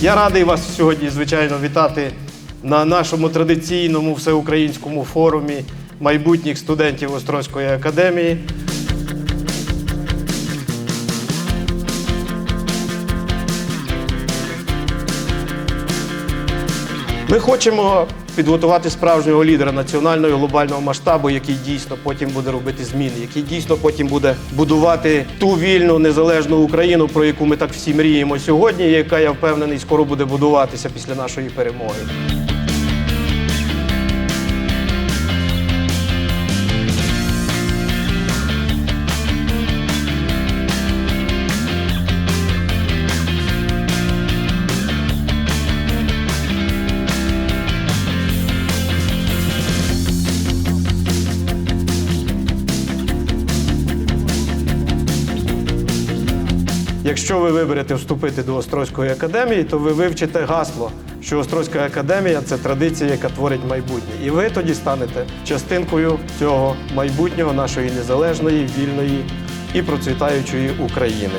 Я радий вас сьогодні, звичайно, вітати на нашому традиційному всеукраїнському форумі майбутніх студентів Острозької академії. Ми хочемо підготувати справжнього лідера національного і глобального масштабу, який дійсно потім буде робити зміни, який дійсно потім буде будувати ту вільну незалежну Україну, про яку ми так всі мріємо сьогодні, яка я впевнений скоро буде будуватися після нашої перемоги. Якщо ви виберете вступити до Острозької академії, то ви вивчите гасло, що Острозька академія це традиція, яка творить майбутнє. І ви тоді станете частинкою цього майбутнього нашої незалежної, вільної і процвітаючої України.